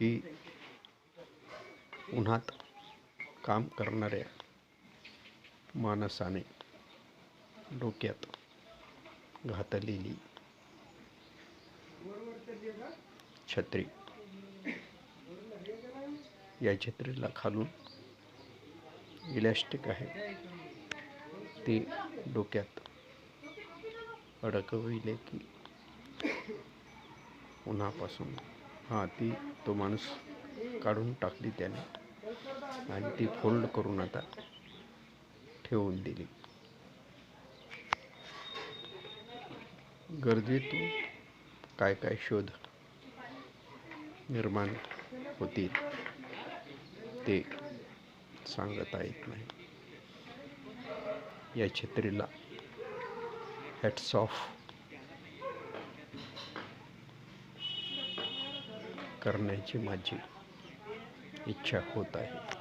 ही उन्हात काम करणाऱ्या माणसाने डोक्यात घातलेली छत्री। या छत्रीला खालून इलॅस्टिक आहे। ते डोक्यात अडकविले की उन्हापासून हां ती तो माणूस काढून टाकली त्याने. आणि ती फोल्ड करून आता ठेवून दिली. गरजेतून काय काय शोध निर्माण होतील ते सांगता येत नाही. या छत्रीला हॅट्स ऑफ करण्याची माझी इच्छा होत आहे.